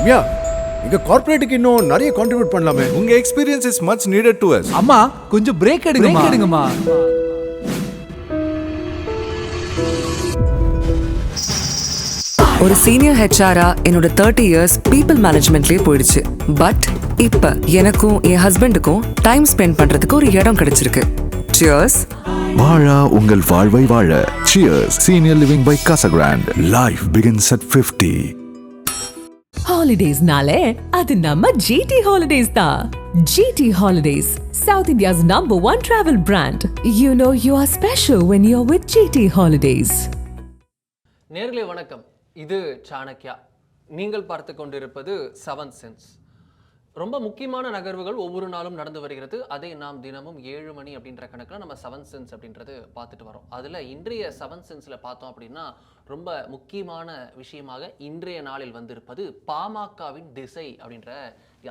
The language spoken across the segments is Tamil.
ரம்யா இங்க கார்ப்பரேட்டுக்கு இன்னும் நிறைய கான்ட்ரிபியூட் பண்ணலாமே. உங்க experience is much needed to us அம்மா கொஞ்சம் பிரேக் எடுங்கம்மா. எடுங்கம்மா. ஒரு சீனியர் ஹெச்ஆரா என்னோட தேர்ட்டி இயர்ஸ் பீப்புள் மேனேஜ்மெண்ட்லயே போயிடுச்சு. பட் இப்ப எனக்கும் என் ஹஸ்பண்டுக்கும் டைம் ஸ்பெண்ட் பண்றதுக்கு ஒரு இடம் கிடைச்சிருக்கு. சியர்ஸ் வாழா உங்கள் வாழ்வை வாழ. Cheers senior living by Casagrand life begins at 50 ஹாலிடேஸ்னாலே அது நம்ம ஜிடி ஹாலிடேஸ் தான் GT holidays south India's number one travel brand you know you are special when you are with GT holidays நேர்களே வணக்கம். இது சாணக்யா. நீங்கள் பார்த்து கொண்டிருப்பது செவன் சென்ஸ் ரொம்ப முக்கியமான நகர்வுகள் ஒவ்வொரு நாளும் நடந்து வருகிறது. அதை நாம் தினமும் ஏழு மணி அப்படின்ற கணக்கில் நம்ம செவன் சென்ஸ் அப்படின்றது பார்த்துட்டு வரோம். அதில் இன்றைய செவன் சென்ஸில் பார்த்தோம் அப்படின்னா ரொம்ப முக்கியமான விஷயமாக இன்றைய நாளில் வந்திருப்பது பாமகவின் திசை அப்படின்ற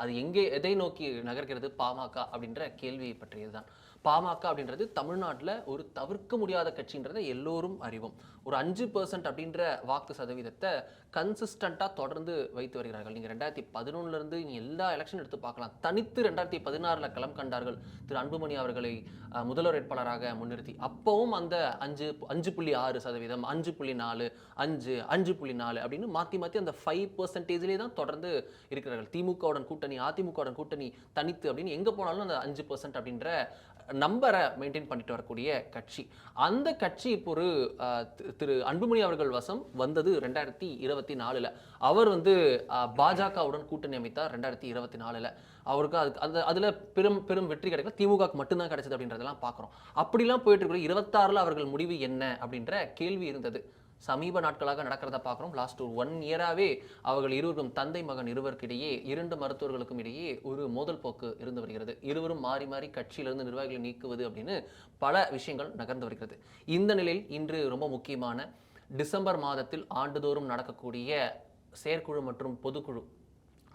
அது எங்கே எதை நோக்கி நகர்கிறது பாமக அப்படின்ற கேள்வியை பற்றியது தான் பாமக அப்படின்றது தமிழ்நாட்டில் ஒரு தவிர்க்க முடியாத கட்சின்றதை எல்லோரும் அறிவோம். ஒரு அஞ்சு பர்சன்ட் அப்படின்ற வாக்கு சதவீதத்தை கன்சிஸ்டண்ட்டாக தொடர்ந்து வைத்து வருகிறார்கள். நீங்கள் ரெண்டாயிரத்தி பதினொன்னுலேருந்து நீங்கள் எல்லா எலெக்ஷன் எடுத்து பார்க்கலாம். தனித்து ரெண்டாயிரத்தி பதினாறில் களம் கண்டார்கள் திரு அன்புமணி அவர்களை முதல்வர் வேட்பாளராக முன்னிறுத்தி. அப்பவும் அந்த அஞ்சு அஞ்சு புள்ளி ஆறு சதவீதம் அஞ்சு புள்ளி நாலு அஞ்சு அஞ்சு புள்ளி நாலு அப்படின்னு மாற்றி மாற்றி அந்த ஃபைவ் பர்சன்டேஜ்லேயே தான் தொடர்ந்து இருக்கிறார்கள். திமுகவுடன் கூட்டணி அதிமுகவுடன் கூட்டணி தனித்து அப்படின்னு எங்கே போனாலும் அந்த அஞ்சு பர்சன்ட் அப்படின்ற நம்பரை மெயின்டைன் பண்ணிட்டு வரக்கூடிய கட்சி. அந்த கட்சி இப்போ ஒரு திரு அன்புமணி அவர்கள் வசம் வந்தது ரெண்டாயிரத்தி இருபத்தி நாலில். அவர் வந்து பாஜகவுடன் கூட்டணி அமைத்தார் ரெண்டாயிரத்தி இருபத்தி நாலில். அவருக்கு அதுக்கு அந்த அதில் பெரும் பெரும் வெற்றி கிடைக்கல. திமுக மட்டும்தான் கிடைச்சது அப்படின்றதெல்லாம் பார்க்குறோம் அப்படிலாம் போயிட்டு இருக்கிற இருபத்தாறில் அவர்கள் முடிவு என்ன அப்படின்ற கேள்வி இருந்தது. சமீப நாட்களாக நடக்கிறத பார்க்குறோம். லாஸ்ட் ஒரு ஒன் இயராகவே அவர்கள் இருவரும் தந்தை மகன் இருவருக்கிடையே இரண்டு மருத்துவர்களுக்கும் இடையே ஒரு மோதல் போக்கு இருந்து வருகிறது. இருவரும் மாறி மாறி கட்சியிலிருந்து நிர்வாகிகளை நீக்குவது அப்படின்னு பல விஷயங்கள் நகர்ந்து வருகிறது. இந்த நிலையில் இன்று ரொம்ப முக்கியமான டிசம்பர் மாதத்தில் ஆண்டுதோறும் நடக்கக்கூடிய செயற்குழு மற்றும் பொதுக்குழு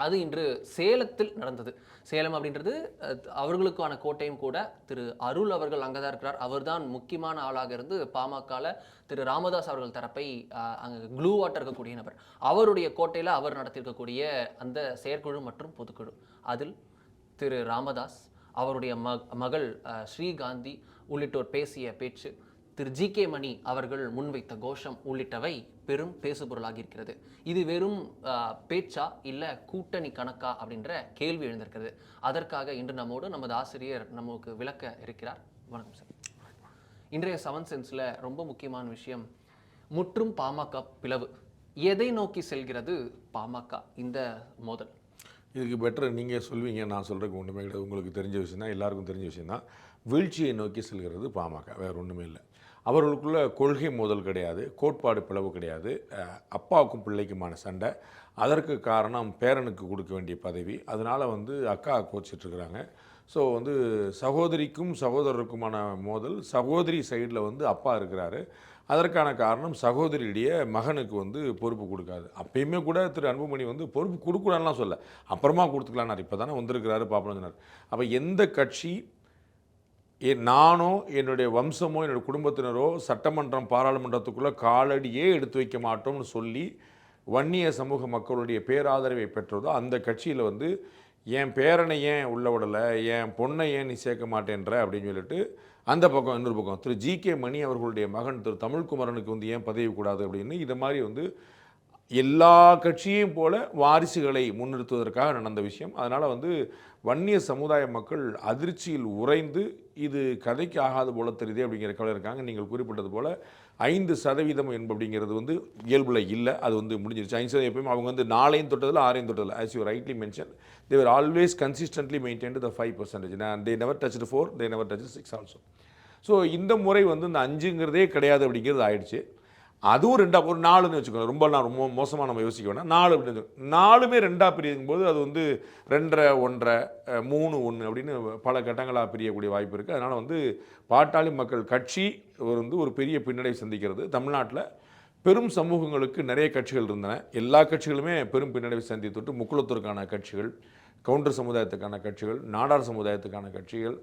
அது இன்று சேலத்தில் நடந்தது. சேலம் அப்படின்றது அவர்களுக்கான கோட்டையும் கூட திரு அருள் அவர்கள் அங்கே தான் இருக்கிறார். அவர்தான் முக்கியமான ஆளாக இருந்து பாமகவில் திரு ராமதாஸ் அவர்கள் தரப்பை அங்கே க்ளூவாட்ட இருக்கக்கூடிய நபர். அவருடைய கோட்டையில் அவர் நடத்தியிருக்கக்கூடிய அந்த செயற்குழு மற்றும் பொதுக்குழு. அதில் திரு ராமதாஸ் அவருடைய ம மகள் ஸ்ரீகாந்தி உள்ளிட்டோர் பேசிய பேச்சு திரு ஜி கே மணி அவர்கள் முன்வைத்த கோஷம் உள்ளிட்டவை பெரும் பேசுபொருளாகி இருக்கிறது இது வெறும் பேச்சா இல்லை கூட்டணி கணக்கா அப்படின்ற கேள்வி எழுந்திருக்கிறது. அதற்காக இன்று நம்மோடு நமது ஆசிரியர் நமக்கு விளக்க இருக்கிறார். வணக்கம் சார். இன்றைய செவன் சென்ஸில் ரொம்ப முக்கியமான விஷயம் முற்றும் பாமக பிளவு. எதை நோக்கி செல்கிறது பாமக? இந்த மோதல். இதுக்கு பெட்டர் நீங்கள் சொல்வீங்க நான் சொல்கிறதுக்கு ஒன்றுமே கிடையாது. உங்களுக்கு தெரிஞ்ச விஷயம் தான் எல்லாருக்கும் தெரிஞ்ச விஷயம் தான் வீழ்ச்சியை நோக்கி செல்கிறது பாமக வேறு ஒன்றுமே இல்லை. அவர்களுக்குள்ள கொள்கை மோதல் கிடையாது கோட்பாடு பிளவு கிடையாது. அப்பாவுக்கும் பிள்ளைக்குமான சண்டை. அதற்கு காரணம் பேரனுக்கு கொடுக்க வேண்டிய பதவி. அதனால் வந்து அக்கா கோச்சிட்ருக்குறாங்க. ஸோ வந்து சகோதரிக்கும் சகோதரருக்குமான மோதல். சகோதரி சைடில் வந்து அப்பா இருக்கிறாரு. அதற்கான காரணம் சகோதரியுடைய மகனுக்கு வந்து பொறுப்பு கொடுக்காது. அப்பயுமே கூட திரு அன்புமணி வந்து பொறுப்பு கொடுக்கூடாதுலாம் சொல்ல. அப்புறமா கொடுத்துக்கலான்னார் இப்போ தானே வந்திருக்கிறாரு பாப்பணும் சொன்னார். அப்போ எந்த கட்சி நானோ என்னுடைய வம்சமோ என்னுடைய குடும்பத்தினரோ சட்டமன்றம் பாராளுமன்றத்துக்குள்ளே காலடியே எடுத்து வைக்க மாட்டோம்னு சொல்லி வன்னிய சமூக மக்களுடைய பேராதரவை பெற்றதோ அந்த கட்சியில் வந்து என் பேரனை ஏன் உள்ள விடலை? என் பொண்ணை ஏன் நீ சேர்க்க மாட்டேன்ற? அப்படின்னு சொல்லிட்டு அந்த பக்கம் இன்னொரு பக்கம் திரு ஜி கே மணி அவர்களுடைய மகன் திரு தமிழ்குமரனுக்கு வந்து ஏன் பதவி கூடாது அப்படின்னு இது மாதிரி வந்து எல்லா கட்சியும் போல வாரிசுகளை முன்னிறுத்துவதற்காக நடந்த விஷயம். அதனால் வந்து வன்னிய சமுதாய மக்கள் அதிர்ச்சியில் உறைந்து இது கதைக்கு ஆகாது போல தெரியுது அப்படிங்கிற கவலை இருக்காங்க. நீங்கள் குறிப்பிட்டது போல் ஐந்து சதவீதம் என்ப அப்படிங்கிறது வந்து இயல்பில் இல்லை. அது வந்து முடிஞ்சிருச்சு. ஐந்து சதவீதம் எப்பயும் அவங்க வந்து நாளையும் தொட்டதில் ஆறையும் தொட்டதில் as you rightly mention they are always consistently maintain the five percentage they never touch four they never touch six also so இந்த முறை வந்து இந்த அஞ்சுங்கிறதே கிடையாது அப்படிங்கிறது ஆயிடுச்சு. அதுவும் ரெண்டாக ஒரு நாலுன்னு வச்சுக்கோங்க. ரொம்ப நான் ரொம்ப மோசமாக நம்ம யோசிக்க வேணாம். நாலு அப்படின்னு நாலுமே ரெண்டாக பிரியும் போது அது வந்து ரெண்டரை ஒன்றரை மூணு ஒன்று அப்படின்னு பல கட்டங்களாக பிரியக்கூடிய வாய்ப்பு இருக்குது அதனால் வந்து பாட்டாளி மக்கள் கட்சி ஒரு வந்து ஒரு பெரிய பின்னடைவு சந்திக்கிறது. தமிழ்நாட்டில் பெரும் சமூகங்களுக்கு நிறைய கட்சிகள் இருந்தன. எல்லா கட்சிகளுமே பெரும் பின்னடைவு சந்தித்துட்டு முக்குளத்திற்கான கட்சிகள் கவுண்டர் சமுதாயத்துக்கான கட்சிகள் நாடார் சமுதாயத்துக்கான கட்சிகள்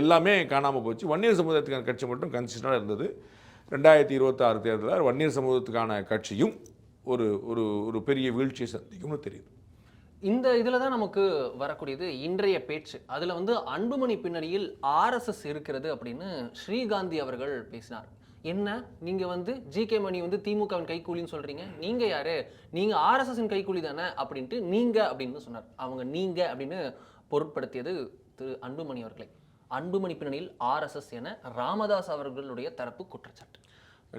எல்லாமே காணாமல் போச்சு. வன்னியர் சமுதாயத்துக்கான கட்சி மட்டும் கன்சிஸ்டண்டாக இருந்தது. ரெண்டாயிரத்தி இருபத்தாறு தேர்தலில் வன்னியர் சமூகத்துக்கான கட்சியும் ஒரு ஒரு ஒரு பெரிய வீழ்ச்சியை சந்திக்கும்னு தெரியுது. இந்த இதில் தான் நமக்கு வரக்கூடியது இன்றைய பேச்சு. அதில் வந்து அன்புமணி பின்னணியில் ஆர்எஸ்எஸ் இருக்கிறது அப்படின்னு ஸ்ரீகாந்தி அவர்கள் பேசினார். என்ன? நீங்கள் வந்து ஜிகே மணி வந்து திமுகவின் கைக்கூலின்னு சொல்கிறீங்க நீங்கள் யார்? நீங்கள் ஆர்எஸ்எஸ்ஸின் கைக்கூலி தானே அப்படின்ட்டு நீங்கள் அப்படின்னு சொன்னார். அவங்க நீங்கள் அப்படின்னு பொருட்படுத்தியது திரு அன்புமணி அவர்களை. அன்புமணி பின்னணியில் ஆர்எஸ்எஸ் என ராமதாஸ் அவர்களுடைய தரப்பு குற்றச்சாட்டு.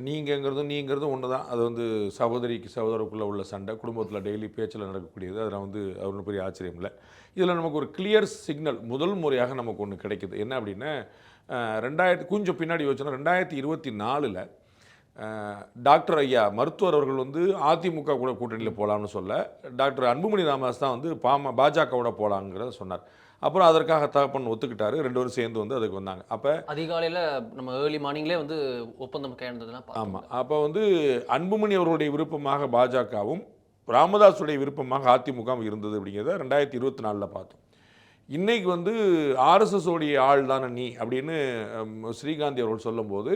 நீங்கங்கிறதும் நீங்கிறதும் ஒன்று தான் அது வந்து சகோதரிக்கு சகோதரருக்குள்ளே உள்ள சண்டை குடும்பத்தில் டெய்லி பேச்சில் நடக்கக்கூடியது. அதில் வந்து அது ஒன்றும் பெரிய ஆச்சரியம் இல்லை. இதில் நமக்கு ஒரு கிளியர் சிக்னல் முதல் முறையாக நமக்கு ஒன்று கிடைக்கிது. என்ன அப்படின்னா ரெண்டாயிரத்தி கொஞ்சம் பின்னாடி யோசிச்சோன்னா ரெண்டாயிரத்தி இருபத்தி நாலில் டாக்டர் ஐயா மருத்துவர் அவர்கள் வந்து அதிமுக கூட கூட்டணியில் போகலாம்னு சொல்ல டாக்டர் அன்புமணி ராமதாஸ் தான் வந்து பாம பாஜகவோட போகலாங்கிறத சொன்னார். அப்புறம் அதற்காக தகப்பன் ஒத்துக்கிட்டாரு. ரெண்டு பேரும் சேர்ந்து வந்து அதுக்கு வந்தாங்க. அப்போ அதிகாலையில நம்ம ஏர்லி மார்னிங்லேயே வந்து ஒப்பந்தம் கையெழுந்ததெல்லாம் பார்த்தோம் ஆமாம் அப்போ வந்து அன்புமணி அவர்களுடைய விருப்பமாக பாஜகவும் ராமதாஸுடைய விருப்பமாக அதிமுகவும் இருந்தது அப்படிங்கிறத ரெண்டாயிரத்தி இருபத்தி நாலில் பார்த்தோம். இன்னைக்கு வந்து ஆர்எஸ்எஸ் உடைய ஆள் தானே நீ அப்படின்னு ஸ்ரீகாந்தி அவர்கள் சொல்லும்போது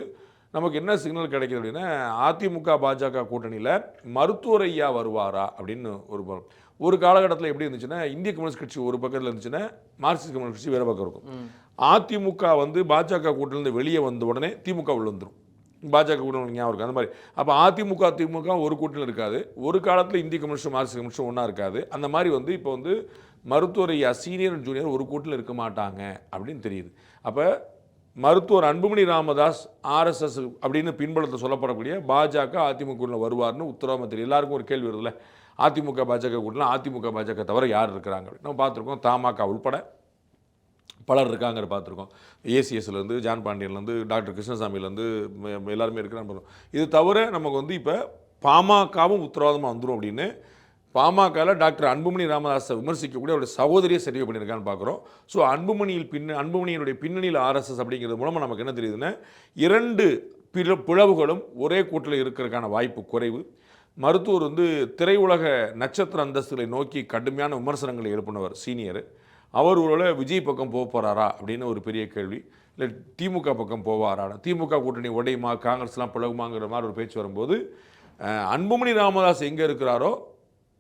நமக்கு என்ன சிக்னல் கிடைக்குது அப்படின்னா அதிமுக பாஜக கூட்டணியில் மருத்துவர் ஐயா வருவாரா அப்படின்னு ஒரு ஒரு காலகட்டத்தில் எப்படி இருந்துச்சுன்னா இந்திய கம்யூனிஸ்ட் கட்சி ஒரு பக்கத்தில் இருந்துச்சுன்னா மார்க்சிஸ்ட் கம்யூனிஸ்ட் கட்சி வேறு பக்கம் இருக்கும். அதிமுக வந்து பாஜக கூட்டணியிலிருந்து வெளியே வந்த உடனே திமுக உள்ள வந்துடும் பாஜக கூட்டணி ஞாபகம் இருக்கு? அந்த மாதிரி. அப்போ அதிமுக திமுக ஒரு கூட்டணியில் இருக்காது. ஒரு காலத்தில் இந்திய கம்யூனிஸ்ட் மார்க்சிஸ்ட் கம்யூனிஸ்ட் ஒன்றா இருக்காது. அந்த மாதிரி வந்து இப்போ வந்து மருத்துவர் ஐயா சீனியர் ஜூனியர் ஒரு கூட்டணியில் இருக்க மாட்டாங்க அப்படின்னு தெரியுது. அப்போ மருத்துவர் அன்புமணி ராமதாஸ் ஆர்எஸ்எஸ் அப்படின்னு பின்புலத்தை சொல்லப்படக்கூடிய பாஜக அதிமுகவில் வருவார்னு உத்தரவாதம் தெரியும் எல்லாருக்கும் ஒரு கேள்வி வருதுல்ல. அதிமுக பாஜக கூட்டணியில் அதிமுக பாஜக தவிர யார் இருக்கிறாங்க? நம்ம பார்த்துருக்கோம் தமாக உள்பட பலர் இருக்காங்கிற பார்த்துருக்கோம். ஏசிஎஸ்லேருந்து ஜான் பாண்டியன்லேருந்து டாக்டர் கிருஷ்ணசாமிலேருந்து எல்லாருமே இருக்கிறாங்க பார்த்தோம் இது தவிர நமக்கு வந்து இப்போ பாமகவும் உத்தரவாதமாக வந்துடும் அப்படின்னு பாமகவில் டாக்டர் அன்புமணி ராமதாஸை விமர்சிக்கக்கூடிய அவருடைய சகோதரியை சரி பண்ணியிருக்கான்னு பார்க்குறோம். ஸோ அன்புமணியில் பின்ன அன்புமணியினுடைய பின்னணியில் ஆர்எஸ்எஸ் அப்படிங்கிறது மூலமாக நமக்கு என்ன தெரியுதுன்னா இரண்டு பிற பிளவுகளும் ஒரே கூட்டில் இருக்கிறதுக்கான வாய்ப்பு குறைவு. மருத்துவர் வந்து திரையுலக நட்சத்திர அந்தஸ்துகளை நோக்கி கடுமையான விமர்சனங்களை எழுப்பினவர் சீனியர். அவர் ஒருவேளை விஜய் பக்கம் போக போகிறாரா அப்படின்னு ஒரு பெரிய கேள்வி. இல்லை திமுக பக்கம் போவாரா? திமுக கூட்டணி உடையுமா? காங்கிரஸ்லாம் பிளகுமாங்கிற மாதிரி ஒரு பேச்சு வரும்போது அன்புமணி ராமதாஸ் எங்கே இருக்கிறாரோ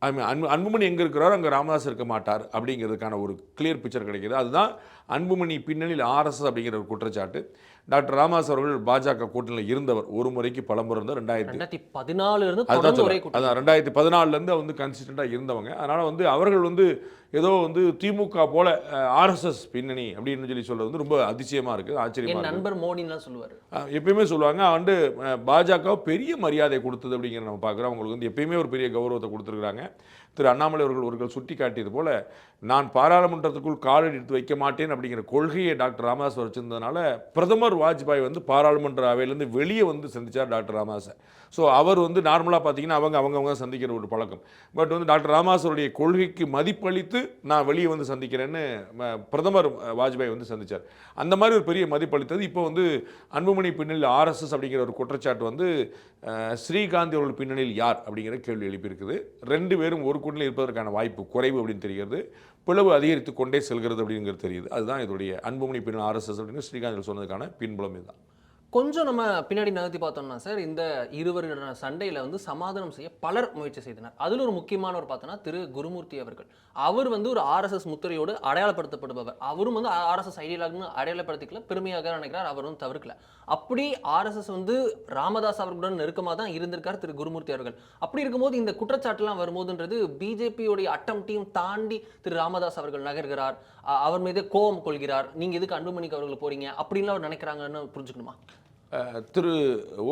அன்பு அன்புமணி எங்கே இருக்கிறாரோ அங்கே ராமதாஸ் இருக்க மாட்டார் அப்படிங்கிறதுக்கான ஒரு கிளியர் பிக்சர் கிடைக்குது. அதுதான் அன்புமணி பின்னணியில் ஆர்எஸ்எஸ் அப்படிங்கிற ஒரு குற்றச்சாட்டு. டாக்டர் ராமதாஸ் அவர்கள் பாஜக கூட்டணியில் இருந்தவர் ஒரு முறைக்கு பலமுறை இருந்தார் ரெண்டாயிரத்தி ரெண்டாயிரத்தி பதினாலுல இருந்து அதுதான் தொடர்ந்து ஒரே சொல்றேன். கூட்டம் அதான் ரெண்டாயிரத்தி பதினாலுலேருந்து வந்து கன்சிஸ்டண்ட்டாக இருந்தவங்க. அதனால் வந்து அவர்கள் வந்து ஏதோ வந்து திமுக போல ஆர்எஸ்எஸ் பின்னணி அப்படின்னு சொல்லி சொல்றது வந்து ரொம்ப அதிசயமாக இருக்குது ஆச்சரியமாக இருக்குது நண்பர் மோடின்லாம் சொல்லுவாரு. எப்பயுமே சொல்லுவாங்க வந்து பாஜக பெரிய மரியாதை கொடுத்தது அப்படிங்கிற நம்ம பார்க்குறோம். அவங்களுக்கு வந்து எப்பயுமே ஒரு பெரிய கௌரவத்தை கொடுத்துருக்காங்க திரு அண்ணாமலை அவர்கள் ஒருவர் சுட்டி காட்டியது போல நான் பாராளுமன்றத்துக்குள் காலடி எடுத்து வைக்க மாட்டேன் அப்படிங்கிற கொள்கையை டாக்டர் ராமதாஸ் வச்சிருந்ததுனால பிரதமர் வாஜ்பாய் வந்து பாராளுமன்ற அவையிலேருந்து வெளியே வந்து சந்திச்சார் டாக்டர் ராமதாஸை. ஸோ அவர் வந்து நார்மலாக பார்த்தீங்கன்னா அவங்க அவங்கவங்க சந்திக்கிற ஒரு பழக்கம். பட் வந்து டாக்டர் ராமதாஸருடைய கொள்கைக்கு மதிப்பளித்து நான் வெளியே வந்து சந்திக்கிறேன்னு பிரதமர் வாஜ்பாய் வந்து சந்திச்சார். அந்த மாதிரி ஒரு பெரிய மதிப்பளித்தது இப்போ வந்து அன்புமணி பின்னணியில் ஆர்எஸ்எஸ் அப்படிங்கிற ஒரு குற்றச்சாட்டு வந்து ஸ்ரீகாந்த் அவர்கள் பின்னணியில் யார் அப்படிங்கிற கேள்வி எழுப்பியிருக்குது. ரெண்டு பேரும் ஒரு கூட்டணியில் இருப்பதற்கான வாய்ப்பு குறைவு அப்படின்னு தெரிகிறது. பிளவு அதிகரித்து கொண்டே செல்கிறது அப்படிங்கிறது தெரியுது. அதுதான் இதோடைய அன்புமணி பின்னணி ஆர்எஸ்எஸ் அப்படின்னு ஸ்ரீகாந்த் சொன்னதுக்கான பின்புலம் இதுதான். கொஞ்சம் நம்ம பின்னாடி நகர்த்தி பார்த்தோம்னா சார் இந்த இருவரின சண்டையில் வந்து சமாதானம் செய்ய பலர் முயற்சி செய்தனர். அதில் ஒரு முக்கியமானவர் பார்த்தோன்னா திரு குருமூர்த்தி அவர்கள். அவர் வந்து ஒரு ஆர்எஸ்எஸ் முத்திரையோடு அடையாளப்படுத்தப்படுபவர் அவரும் வந்து ஆர்எஸ்எஸ் ஐடியலாக்னு அடையாளப்படுத்திக்கல பெருமையாக நினைக்கிறார். அவரும் தவிர்க்கல. அப்படி ஆர்எஸ்எஸ் வந்து ராமதாஸ் அவர்களுடன் நெருக்கமாக தான் இருந்திருக்கார் திரு குருமூர்த்தி அவர்கள். அப்படி இருக்கும்போது இந்த குற்றச்சாட்டுலாம் வரும்போதுன்றது பிஜேபியோடைய அட்டம் டீம் தாண்டி திரு ராமதாஸ் அவர்கள் நகர்கிறார். அவர் மீது கோபம் கொள்கிறார். நீங்க எதுக்கு அன்புமணிக்கு அவர்கள் போறீங்க? அப்படின்லாம் அவர் நினைக்கிறாங்கன்னு புரிஞ்சுக்கணுமா? திரு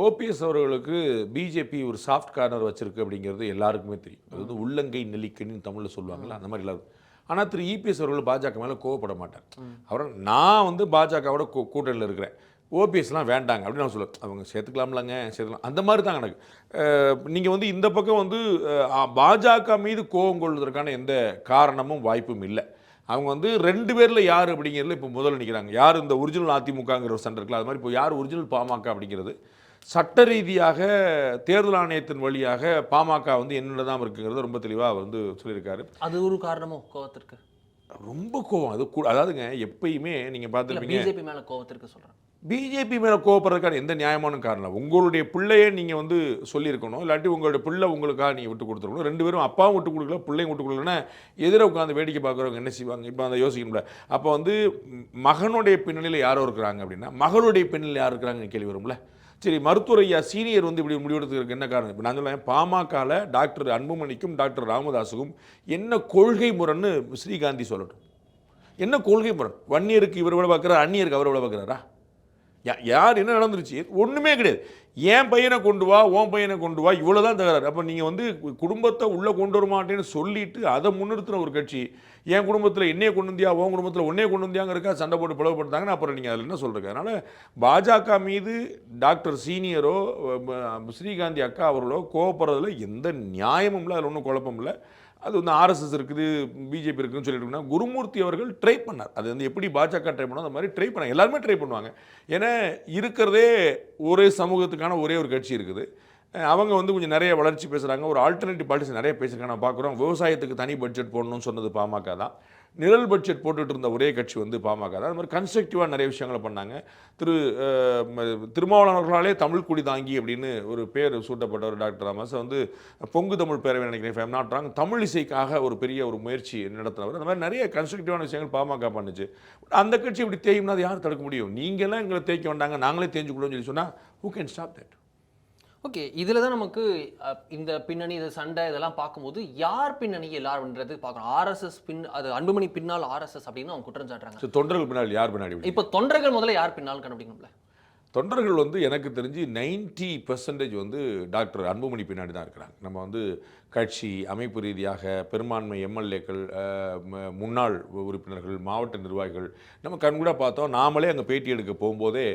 ஓபிஎஸ் அவர்களுக்கு பிஜேபி ஒரு சாஃப்ட் கார்னர் வச்சிருக்கு அப்படிங்கிறது எல்லாருக்குமே தெரியும். அது வந்து உள்ளங்கை நெல்லிக்கணின்னு தமிழில் சொல்லுவாங்களா அந்த மாதிரி எல்லாரும் ஆனால் திரு இபிஎஸ் அவர்கள் பாஜக மேலே கோவப்பட மாட்டார். அவர் நான் வந்து பாஜகவோட கூ கூட்டணியில் இருக்கிறேன். ஓபிஎஸ்லாம் வேண்டாங்க அப்படின்னு நான் சொல்லுவேன். அவங்க சேர்த்துக்கலாம்லங்க சேர்த்துக்கலாம். அந்த மாதிரி தான் எனக்கு நீங்கள் வந்து இந்த பக்கம் வந்து பாஜக மீது கோபம் கொள்வதற்கான எந்த காரணமும் வாய்ப்பும் இல்லை. அவங்க வந்து ரெண்டு பேரில் யார் அப்படிங்கிறதுல இப்போ முதல்ல நிற்கிறாங்க யார் இந்த ஒரிஜினல் அதிமுகங்கிற ஒரு சண்டை இருக்குல்ல அது மாதிரி இப்போ யார் ஒரிஜினல் பாமக அப்படிங்கிறது? சட்ட ரீதியாக தேர்தல் ஆணையத்தின் வழியாக பாமக வந்து என்னென்ன தான் இருக்குங்கிறது ரொம்ப தெளிவாக வந்து சொல்லியிருக்காரு. அது ஒரு காரணமோ? கோவத்திற்கு. ரொம்ப கோவம். அது கூட அதாவதுங்க எப்பயுமே நீங்கள் பார்த்துருப்பீங்க. பிஜேபி மேல கோவத்திற்கு சொல்றேன். பிஜேபி மேலே கோவப்படுறதுக்கான எந்த நியாயமான காரணம்? உங்களுடைய பிள்ளையை நீங்கள் வந்து சொல்லியிருக்கணும். இல்லாட்டி உங்களுடைய பிள்ளை உங்களுக்காக நீங்கள் விட்டு கொடுத்துருக்கணும். ரெண்டு பேரும் அப்பாவும் விட்டு கொடுக்கல பிள்ளையும் விட்டு கொடுக்கலன்னா எதிர உட்காந்து வேடிக்கை பார்க்குறவங்க என்ன செய்வாங்க? இப்போ அந்த யோசிக்க முடியல. அப்போ வந்து மகனுடைய பின்னணியில் யாரோ இருக்கிறாங்க அப்படின்னா மகளுடைய பின்னணியில் யார் இருக்கிறாங்கன்னு கேள்வி வரும்ல? சரி மருத்துவர் ஐயா சீனியர் வந்து இப்படி முடிவெடுத்துக்கிறதுக்கு என்ன காரணம்? இப்போ நான் சொல்லுவேன் பாமகவில் டாக்டர் அன்புமணிக்கும் டாக்டர் ராமதாஸுக்கும் என்ன கொள்கை முரண்னு ஸ்ரீகாந்தி சொல்லட்டும். என்ன கொள்கை முரண்? வன்னியருக்கு இவர் விட பார்க்குறாரு அந்நியருக்கு அவர் விட பார்க்குறாரா யார் என்ன நடந்துருச்சு? ஒன்றுமே கிடையாது. என் பையனை கொண்டு வா உன் பையனை கொண்டு வா இவ்வளோ தான் தகராறு. அப்போ நீங்கள் வந்து குடும்பத்தை உள்ளே கொண்டு வர மாட்டேன்னு சொல்லிட்டு அதை முன்னிறுத்தின ஒரு கட்சி. என் குடும்பத்தில் என்னையே கொண்டு வந்தியா உன் குடும்பத்தில் ஒன்றே கொண்டு வந்தியாங்கிறக்கா சண்டை போட்டு பிளவுபடுத்தாங்கன்னு அப்புறம் நீங்கள் அதில் என்ன சொல்கிறீங்க அதனால் பாஜக மீது டாக்டர் சீனியரோ ஸ்ரீகாந்தி அக்கா அவர்களோ கோவப்படுறதுல எந்த நியாயமும் இல்லை அதில் ஒன்றும் குழப்பம் இல்லை. அது வந்து ஆர்எஸ்எஸ் இருக்குது பிஜேபி இருக்குதுன்னு சொல்லிட்டு குருமூர்த்தி அவர்கள் ட்ரை பண்ணார். அது வந்து எப்படி பாஜக ட்ரை பண்ணோம் அந்த மாதிரி ட்ரை பண்ணாங்க. எல்லாருமே ட்ரை பண்ணுவாங்க. ஏன்னா இருக்கிறதே ஒரே சமூகத்துக்கான ஒரே ஒரு கட்சி இருக்குது. அவங்க வந்து கொஞ்சம் நிறைய வளர்ச்சி பேசுகிறாங்க ஒரு ஆல்டர்னேட்டிவ் பாலிசி நிறைய பேசியிருக்காங்க. நான் பார்க்குறோம். விவசாயத்துக்கு தனி பட்ஜெட் போடணும்னு சொன்னது பாமக தான். நிழல் பட்ஜெட் போட்டுட்டு இருந்த ஒரே கட்சி வந்து பாமக தான். அது மாதிரி கன்ஸ்ட்ரக்டிவாக நிறைய விஷயங்களை பண்ணாங்க. திரு திருமாவளவர்களாலே தமிழ் குடி தாங்கி அப்படின்னு ஒரு பேர் சூட்டப்பட்டவர் டாக்டர் ராமஸ் வந்து பொங்கு தமிழ் பேரவை நினைக்கிறேன் ஃபேம் நாட்டுறாங்க தமிழ் இசைக்காக ஒரு பெரிய ஒரு முயற்சி நடத்தினவர். அந்த மாதிரி நிறைய கன்ஸ்ட்ரக்டிவான விஷயங்கள் பாமக பண்ணுச்சு. அந்த கட்சி இப்படி தேயும்னா அதை யார் தடுக்க முடியும்? நீங்களாம் எங்களை தேய்க்க வேண்டாங்க. நாங்களே தேஞ்சுக்கூடன்னு சொல்லி சொன்னால் who can stop that okay இதில் தான் நமக்கு இந்த பின்னணி இது சண்டை இதெல்லாம் பார்க்கும்போது யார் பின்னணி எல்லாருன்றது பார்க்கணும். ஆர்எஸ்எஸ் பின் அது அன்புமணி பின்னால் ஆர்எஸ்எஸ் அப்படின்னு அவங்க குற்றம் சாட்டுறாங்க. தொண்டர்கள் பின்னாடி யார் பின்னாடி? இப்போ தொண்டர்கள் முதல்ல யார் பின்னால் கண்டுபிடிக்கணும்ல? தொண்டர்கள் வந்து எனக்கு தெரிஞ்சு 90% பர்சன்டேஜ் வந்து டாக்டர் அன்புமணி பின்னாடி தான் இருக்கிறாங்க. நம்ம வந்து கட்சி அமைப்பு ரீதியாக பெரும்பான்மை எம்எல்ஏக்கள் முன்னாள் உறுப்பினர்கள் மாவட்ட நிர்வாகிகள் நம்ம கண்கூட பார்த்தோம். நாமளே அங்கே பேட்டி எடுக்க போகும்போதே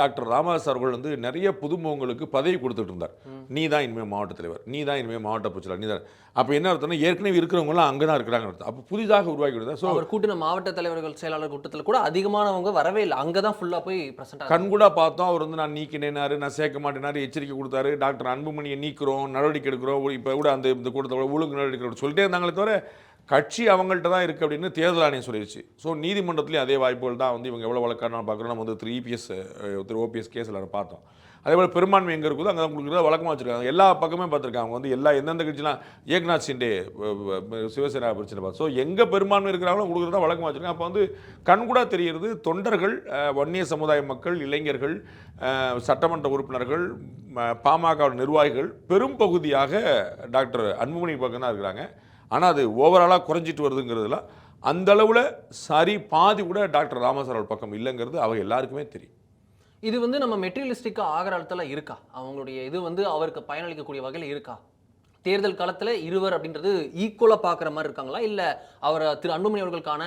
டாக்டர் ராமதாஸ் அவர்கள் வந்து நிறைய புதுமுகங்களுக்கு பதவி கொடுத்துட்டு இருந்தார். நீ தான் இனிமேல் மாவட்ட தலைவர் நீ தான் இனிமேல் மாவட்ட பொச்சலர் நீ தான். அப்போ என்ன அர்த்தம்னா ஏற்கனவே இருக்கிறவங்களாம் அங்கே தான் இருக்கிறாங்க அர்த்தம். அப்போ புதிதாக உருவாக்கி கொடுத்தா ஸோ அவர் கூட்டின மாவட்ட தலைவர்கள் செயலாளர் கூட்டத்தில் கூட அதிகமானவங்க வரவே இல்லை. அங்கே தான் ஃபுல்லாக போய் ப்ரெசென்ட் கண்கூடா பார்த்தோம். அவர் வந்து நான் நீக்கினேனாரு நான் சேர்க்க மாட்டேனாரு எச்சரிக்கை கொடுத்தாரு. டாக்டர் அன்புமணியை நீக்கிறோம் நடவடிக்கை எடுக்கிறோம். இப்போ கூட அந்த இந்த கூட்டத்தோட ஒழுங்கு நடவடிக்கை சொல்லிட்டே இருந்தாங்களே தவிர கட்சி அவங்கள்ட்ட தான் இருக்குது அப்படின்னு தேர்தல் ஆணையம் சொல்லிடுச்சு ஸோ நீதிமன்றத்துலேயும் அதே வாய்ப்புகள் தான் வந்து இவங்க எவ்வளோ வழக்கான பார்க்குறோம். நம்ம வந்து திரு இபிஎஸ் திரு ஓபிஎஸ் கேஸில் பார்த்தோம். அதே போல் பெரும்பான்மை எங்கே இருக்குதோ அங்கே கொடுக்குறத வழக்கமாக வச்சுருக்காங்க. எல்லா பக்கமே பார்த்துருக்காங்க. அவங்க வந்து எல்லா எந்தெந்த கட்சிலாம் ஏக்நாத் சிண்டே சிவசேனா பிரச்சனை பார்த்து. ஸோ எங்கே பெரும்பான்மை இருக்கிறாங்களோ கொடுக்குறதா வழக்கமாக வச்சுருக்காங்க. அப்போ வந்து கண்கூடா தெரிகிறது தொண்டர்கள் வன்னிய சமுதாய மக்கள் இளைஞர்கள் சட்டமன்ற உறுப்பினர்கள் பாமக நிர்வாகிகள் பெரும் பகுதியாக டாக்டர் அன்புமணி பக்கம் தான் இருக்கிறாங்க. ஆனால் அது ஓவராலாக குறைஞ்சிட்டு வருதுங்கிறதுல அந்த அளவில் சரி பாதி கூட டாக்டர் ராமசார் பக்கம் இல்லைங்கிறது அவங்க எல்லாருக்குமே தெரியும். இது வந்து நம்ம மெட்டீரியலிஸ்டிக்காக ஆகிற இடத்துல இருக்கா? அவங்களுடைய இது வந்து அவருக்கு பயனளிக்கக்கூடிய வகையில் இருக்கா? தேர்தல் காலத்தில் இருவர் அப்படின்றது ஈக்குவலாக பார்க்குற மாதிரி இருக்காங்களா? இல்லை அவர் திரு அன்புமணி அவர்களுக்கான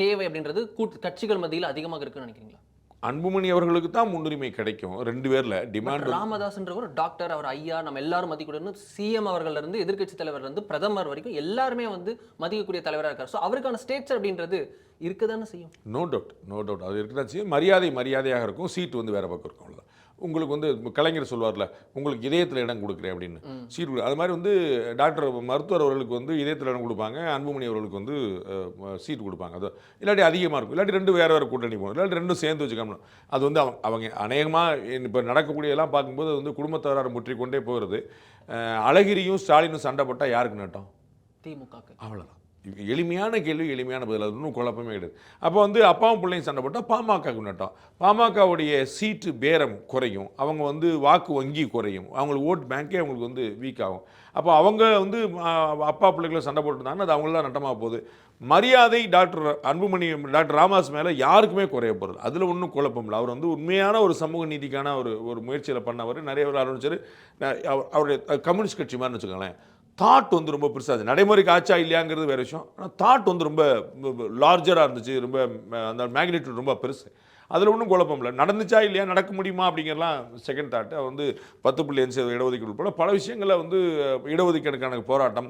தேவை அப்படின்றது கூட்டு கட்சிகள் மத்தியில் அதிகமாக இருக்குன்னு நினைக்கிறீங்களா? அன்புமணி அவர்களுக்கு தான் முன்னுரிமை கிடைக்கும். ரெண்டு பேரில் டிமாண்ட் ராமதாஸ்ன்றவர் டாக்டர் அவர் ஐயா நம்ம எல்லாரும் மதிக்கக்கூடிய சிஎம் அவர்கள்ல இருந்து எதிர்க்கட்சி தலைவர்ல இருந்து பிரதமர் வரைக்கும் எல்லாருமே வந்து மதிக்கக்கூடிய தலைவராக இருக்கார். ஸோ அவருக்கான ஸ்டேட்ஸ் அப்படின்றது இருக்க தானே செய்யும்? நோ டவுட் நோ டவுட் அது இருக்குதான் செய்யும். மரியாதை மரியாதையாக இருக்கும். சீட் வந்து வேற பக்கம் இருக்கும் அவ்வளவுதான். உங்களுக்கு வந்து கலைஞர் சொல்வார்ல உங்களுக்கு இதயத்தில் இடம் கொடுக்குறேன் அப்படின்னு. கொடு அது மாதிரி வந்து டாக்டர் மருத்துவர் அவர்களுக்கு வந்து இதயத்தில் இடம் கொடுப்பாங்க அன்புமணி அவர்களுக்கு வந்து சீட் கொடுப்பாங்க. அது இல்லாட்டி அதிகமாக இருக்கும். இல்லாட்டி ரெண்டு வேறு வேறு கூட்டணி போகணும். இல்லாட்டி ரெண்டும் சேர்ந்து வச்சுக்கணும். அது வந்து அவங்க அவங்க அநேகமாக இப்போ நடக்கக்கூடிய எல்லாம் பார்க்கும்போது அது வந்து குடும்பத்தாரார் முற்றிக்கொண்டே போகிறது. அழகிரியும் ஸ்டாலினும் சண்டை போட்டால் யாருக்கு நட்டம்? திமுகக்கு. அவ்வளோதான் எளிமையான கேள்வி எளிமையான பதில். அது ஒன்றும் குழப்பமே கிடையாது. அப்போ வந்து அப்பாவும் பிள்ளையும் சண்டை போட்டால் பாமகவுக்கு நட்டோம் பாமகவுடைய சீட்டு பேரம் குறையும். அவங்க வந்து வாக்கு வங்கி குறையும். அவங்களுக்கு ஓட் பேங்க்கே அவங்களுக்கு வந்து வீக் ஆகும். அப்போ அவங்க வந்து அப்பா பிள்ளைகளை சண்டை போட்டுருந்தாங்கன்னா அது அவங்களாம் நட்டமாக போகுது. மரியாதை டாக்டர் அன்புமணி டாக்டர் ராமாஸ் மேலே யாருக்குமே குறைய போகிறது அதில் ஒன்றும் குழப்பம் இல்லை. அவர் வந்து உண்மையான ஒரு சமூக நீதிக்கான ஒரு ஒரு முயற்சியில் பண்ணவர். நிறைய பேர் ஆரம்பிச்சார். அவருடைய கம்யூனிஸ்ட் கட்சி மாதிரி வச்சுக்கோங்களேன். தாட் வந்து ரொம்ப பெருசாக இருந்துச்சு. நடைமுறைக்கு ஆச்சா இல்லையாங்கிறது வேறு விஷயம். ஆனால் தாட் வந்து ரொம்ப லார்ஜராக இருந்துச்சு. ரொம்ப அந்த மேக்னிடியூட் ரொம்ப பெருசு. அதில் ஒன்றும் குழப்பம் இல்லை. நடந்துச்சா இல்லையா நடக்க முடியுமா அப்படிங்கிறலாம் செகண்ட் தாட் வந்து பத்து புள்ளி அஞ்சு இடஒதுக்கீடு உட்பட பல விஷயங்களை வந்து இடஒதுக்கீடுக்கான போராட்டம்